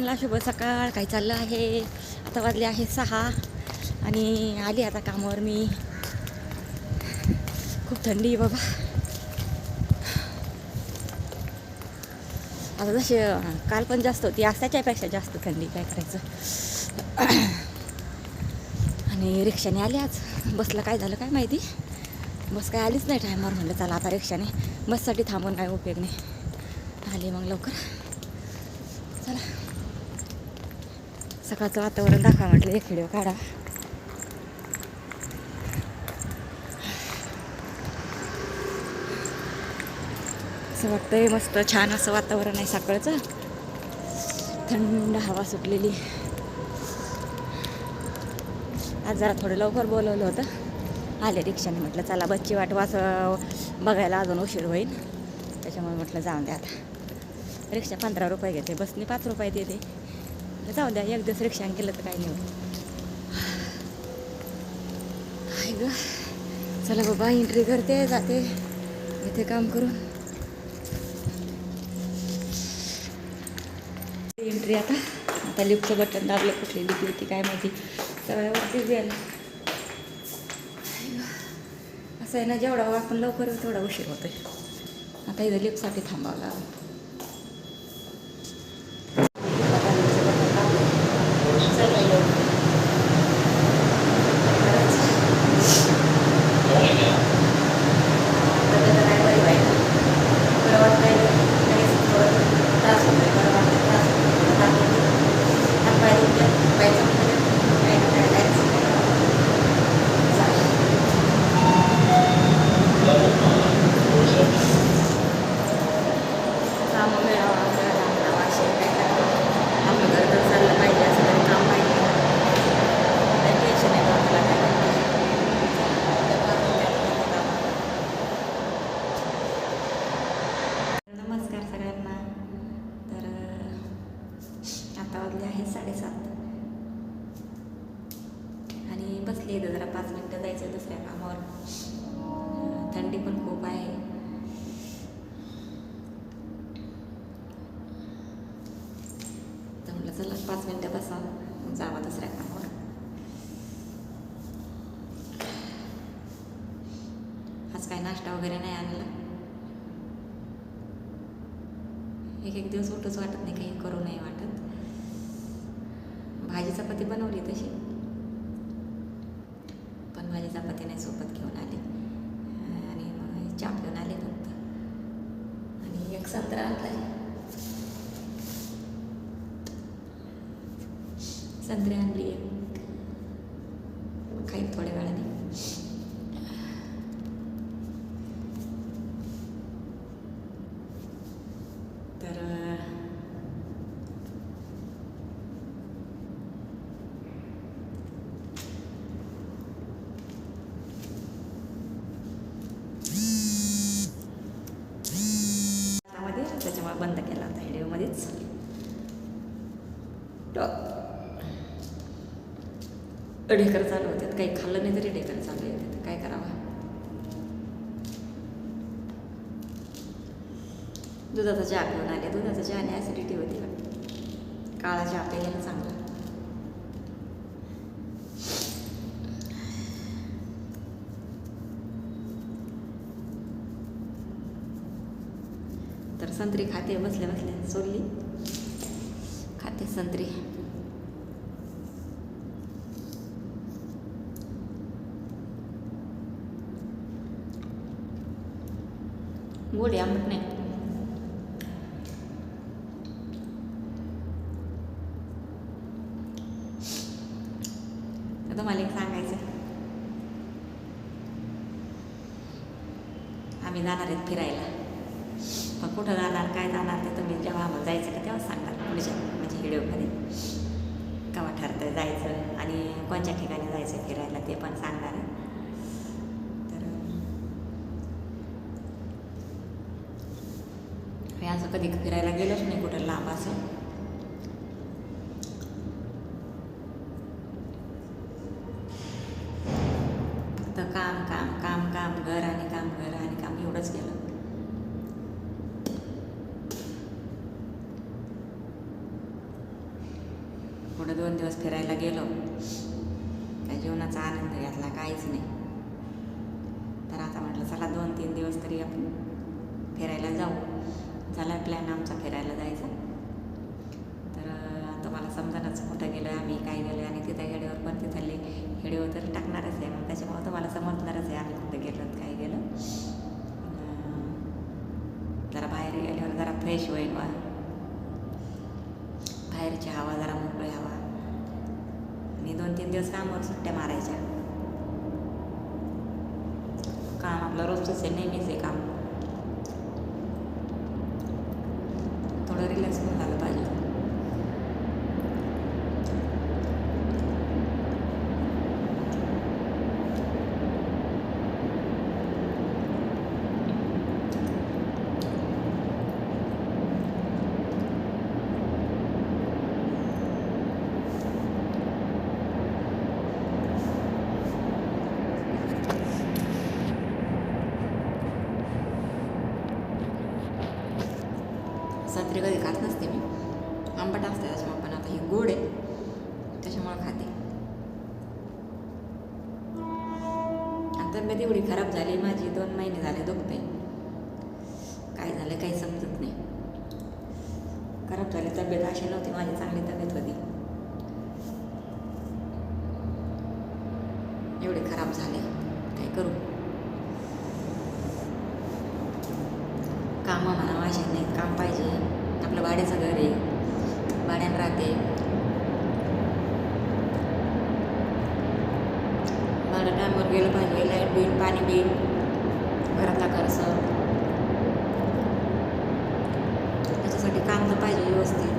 सगळ्यांना शुभ सकाळ. काय चाललं आहे? आता वाजले आहे सहा आणि आली आता कामावर मी. खूप थंडी आहे बाबा. आता जशी काल पण जास्त होती आज त्याच्यापेक्षा जास्त थंडी काय करायचं? आणि रिक्षाने आली आज. बसला काय झालं काय माहिती? बस काय आलीच नाही टायमावर म्हणलं चला आता रिक्षाने. बससाठी थांबून काय उपयोग नाही. आली मग लवकर. चला. सकाळचं वातावरण दाखवा म्हटलं एक व्हिडिओ काढा. असं वाटतंय मस्त छान असं वातावरण आहे सकाळचं. थंड हवा सुटलेली. आज जरा थोडं लवकर बोलवलं होतं. आले रिक्षाने म्हटलं चला बच्ची वाट वाच बघायला अजून उशीर होईल. त्याच्यामुळे म्हटलं जाऊन द्या आता. रिक्षा पंधरा रुपये घेते बसने पाच रुपये देते. जाऊ द्या एक दिवस रिक्षाने केलं तर काही नाही ग. चला बाबा एंट्री करते जाते. इथे काम करून. एंट्री आता. आता लिफ्टचं बटन दाबलं कुठली लिफ्ट होती काय माहिती. सगळ्यावरतीच गेलं असं आहे ना जेवढा आपण लवकर येऊ तेवढा उशीर होतोय. आता इथं लिफ्टसाठी थांबावं लागेल काम मिळावं आपल्याला मिळावं असे काय करावं आपलं घर तर चाललं पाहिजे असं तरी काम पाहिजे काही टेन्शन आहे आपल्याला काय नमस्कार सगळ्यांना तर अह, आता वाजले आहेत साडेसात आणि बसली इथं जरा पाच मिनटं जायचं दुसऱ्या कामावर अह, थंडी पण खूप आहे तर म्हटलं चला पाच मिनटं बसा जावा दुसऱ्या कामावर आज काय नाश्ता वगैरे नाही आणला एक एक दिवस उठूच वाटत नाही काही करू नाही वाटत भाजी चपाती बनवली तशी पण भाजी चपाती नाही सोबत घेऊन आली आणि मग चाप घेऊन आले फक्त आणि एक संत्रा आणला संत्री आणली आहे काही थोड्या वेळाने तर त्याच्यामुळे बंद केला होता व्हिडिओमध्येच ढेकर चालू होतात. काही खाल्लं नाही तरी ढेकर चालू येतात. काय करावं? दुधाचा चहा पिऊन आले. दुधाचा चहाने ॲसिडिटी होती काळा चहा प्यायला चांगला. तर संत्री खाते. बसल्या बसल्या. सोडली. खाते संत्री. गोडी आंबट नाही तर तुम्हाला एक सांगायचं आम्ही जाणार आहेत फिरायला मग कुठं जाणार काय जाणार ते तुम्ही जेव्हा आम्हाला जायचं का तेव्हा सांगणार पुढच्या म्हणजे व्हिडिओमध्ये केव्हा ठरतं जायचं आणि कोणत्या ठिकाणी जायचं फिरायला ते पण सांगणार आहे तर मी असं कधी फिरायला गेलोच नाही कुठं लांब असं. फक्त काम काम काम काम घर आणि काम घर आणि काम एवढंच केलं. पुढे दोन दिवस फिरायला गेलो. काय जीवनाचा आनंद घेतला काहीच नाही. तर आता म्हटलं चला दोन तीन दिवस तरी आपण फिरायला जाऊ. झाला प्लॅन आमचा फिरायला जायचा. तर आता मला समजायलाच कुठं गेलं आम्ही काय गेलो आणि तिथं हेडीवर पण तिथले हेडीवर तर टाकणारच आहे. मग त्याच्यामुळं तुम्हाला समजणारच आहे आम्ही कुठं गेलो काय गेलो. जरा बाहेर गेल्यावर जरा फ्रेश होईल बा. बाहेरची हवा जरा मोकळी हवा. आणि दोन तीन दिवस कामावर सुट्ट्या मारायच्या. काम आपलं रोजचंच आहे नेहमीच आहे काम थोडं रिलॅक्स पण झालं पाहिजे रात्री कधी खात नसते मी. आंबट असते त्याच्यामुळे पण आता ही गोड आहे. त्याच्यामुळे खाते. आणि तब्येत एवढी खराब झाली माझी दोन महिने झाले दुखते. काय झालं काही समजत नाही. खराब झाली तब्येत अशी नव्हती माझी चांगली तब्येत होती. एवढे खराब झाले. काय करू? कामं म्हणा माझे नाही काम पाहिजे. आपलं भाड्याचं घर आहे. भाड्यानं राहते. मला टायमावर गेलं पाहिजे. लाइट बिल पाणी बिल घरातला खर्च त्याच्यासाठी काम तर पाहिजे व्यवस्थित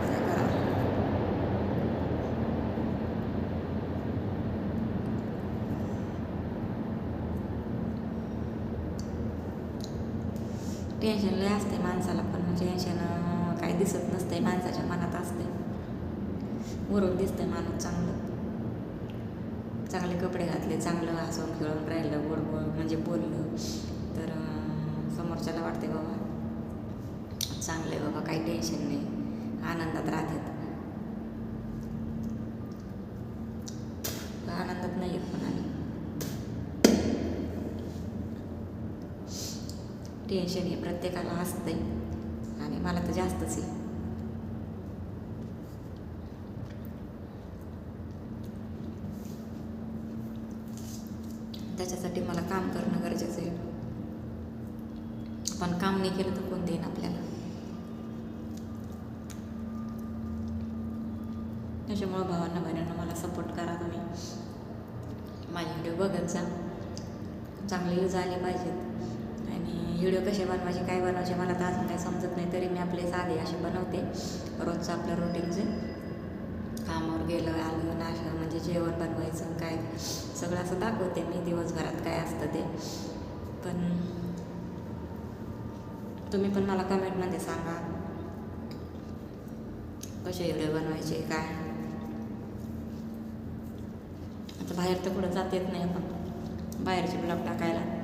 काय करावं टेन्शन लय असते माणसाला पण. म्हणजे टेन्शन काही दिसत नसते माणसाच्या मनात असते वरून दिसतंय माणूस चांगलं. चांगले कपडे घातले चांगलं हसून खेळून राहिलं गोड गोड म्हणजे बोललं. तर समोरच्याला वाटते बाबा चांगलं आहे बाबा काही टेन्शन नाही. आनंदात राहतात. आनंदात नाही येत पण टेन्शन हे प्रत्येकाला असतंय. आणि मला तर जास्तच आहे. त्याच्यासाठी मला काम करणं गरजेचं आहे. आपण काम नाही केलं तर कोण देईन आपल्याला? त्याच्यामुळं भावांना बहिणींना मला सपोर्ट करा तुम्ही. माझे व्हिडिओ बघत जा. चांगले यूज आले पाहिजेत. आणि व्हिडिओ कसे बनवायचे काय बनवायचे मला तर अजून काही समजत नाही तरी मी आपले साधे असे बनवते. रोजचं आपलं रुटीनचे कामावर गेलं आलं नाश्ता म्हणजे जेवण बनवायचं काय सगळं असं दाखवते मी दिवसभरात काय असतं ते. पण तुम्ही पण मला कमेंटमध्ये सांगा. कसे व्हिडिओ बनवायचे काय? आता बाहेर तर कुठं जात येत नाही आपण बाहेरचे ब्लॉग टाकायला.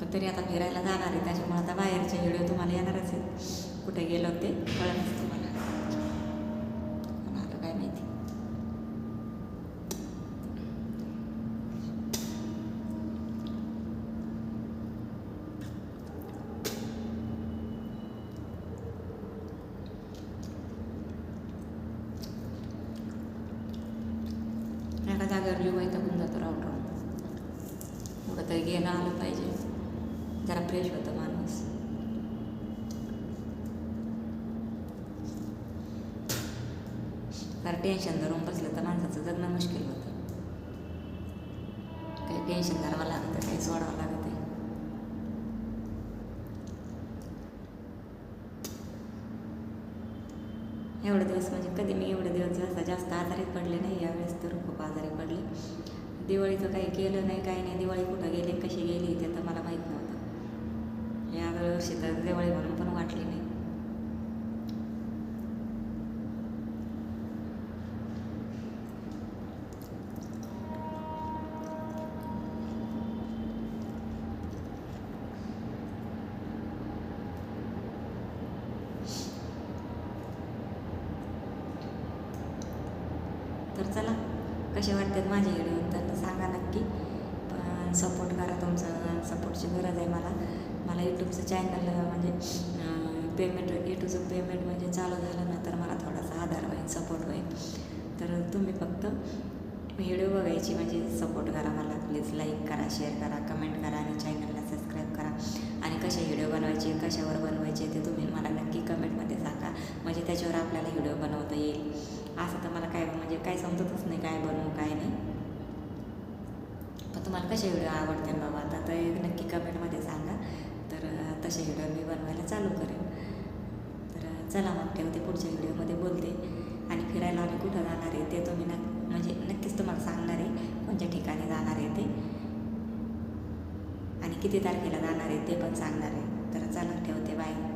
पण तरी आता फिरायला जाणार आहे. त्याच्यामुळे आता बाहेरचे व्हिडिओ तुम्हाला येणारच आहेत. कुठे गेलो ते कळलंच तुम्हाला. मला काय माहिती. एका जागेवर जीव पण जातो राहून राहून कुठं तरी गेलं आलं पाहिजे. जरा फ्रेश होतं माणूस कारण टेन्शन धरून बसलं तर माणसाचं जगणं मुश्किल होतं काही टेन्शन धरावं लागतं काही सोडावं लागतं एवढे दिवस म्हणजे कधी मी एवढे दिवस जास्त जास्त आजारी पडले नाही यावेळेस तर खूप आजारी पडले दिवाळीचं काही केलं नाही काही नाही दिवाळी कुठं गेली गेली कसे वाटतात माझे व्हिडिओ तर सांगा नक्की. पण सपोर्ट करा तुमचा. सपोर्टची गरज आहे मला. मला यूट्यूबचं चॅनल म्हणजे पेमेंट यूट्यूबचं पेमेंट म्हणजे चालू झालं ना तर मला थोडासा आधार होईल सपोर्ट होईल. तर तुम्ही फक्त व्हिडिओ बघायची म्हणजे सपोर्ट करा मला. प्लीज लाईक करा शेअर करा कमेंट करा आणि चॅनलला सबस्क्राईब करा. आणि कसे व्हिडिओ बनवायचे कशावर बनवायचे ते तुम्ही मला नक्की कमेंटमध्ये सांगा. म्हणजे त्याच्यावर आपल्याला व्हिडिओ बनवता येईल. असं तर मला काय म्हणजे काय समजतच नाही काय बनवू काय नाही. पण तुम्हाला कसे व्हिडिओ आवडतील बाबा? आता तर नक्की कमेंटमध्ये सांगा. तर तसे व्हिडिओ मी बनवायला चालू करेन. तर चला मग ठेवते पुढच्या व्हिडिओमध्ये बोलते. आणि फिरायला आम्ही कुठं जाणार आहे ते तुम्ही नक्की म्हणजे नक्कीच तुम्हाला सांगणार आहे कोणत्या ठिकाणी जाणार आहे ते. आणि किती तारखेला जाणार आहे ते पण सांगणार आहे. तर चला ठेवते बाय.